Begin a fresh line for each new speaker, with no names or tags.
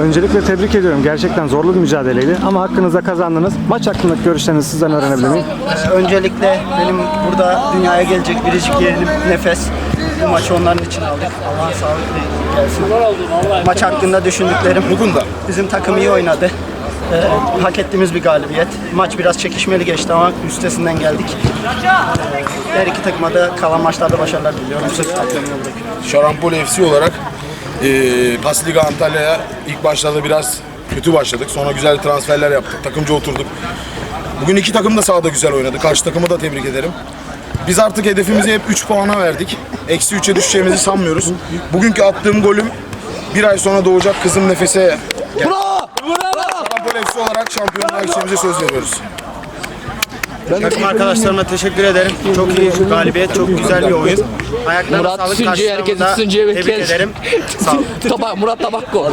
Öncelikle tebrik ediyorum. Gerçekten zorlu bir mücadeleydi ama hakkınızda kazandınız. Maç hakkındaki görüşlerinizi sizden öğrenebilir miyim?
Ee, Öncelikle benim burada dünyaya gelecek biricik yeğenim Nefes. Bu maçı onların için aldık. Allah'a sağlık gelsin. Maç hakkında düşündüklerim. Bugün de. Bizim takım iyi oynadı. Ee, hak ettiğimiz bir galibiyet. Maç biraz çekişmeli geçti ama üstesinden geldik. Ee, her iki takıma da kalan maçlarda başarılar diliyorum. Takım.
Şarampol FC olarak eee Pas Liga Antalya'ya ilk başlarda biraz kötü başladık. Sonra güzel transferler yaptık. Takımca oturduk. Bugün iki takım da sahada güzel oynadı. Karşı takımı da tebrik ederim. Biz artık hedefimizi hep 3 puana verdik. Eksi 3'e düşeceğimizi sanmıyoruz. Bugünkü attığım golüm bir ay sonra doğacak kızım nefese Bravo! Şarampol FC olarak şampiyonluğa gideceğimize söz veriyoruz.
Takım arkadaşlarıma teşekkür ederim. Çok iyi galibiyet, çok güzel bir oyun. Ayaklarına
Murat
sağlık
herkes
karşılarında
Tüsüncü'ye
Tebrik ederim. Sağ olun.
Tabak, Murat Tabakko.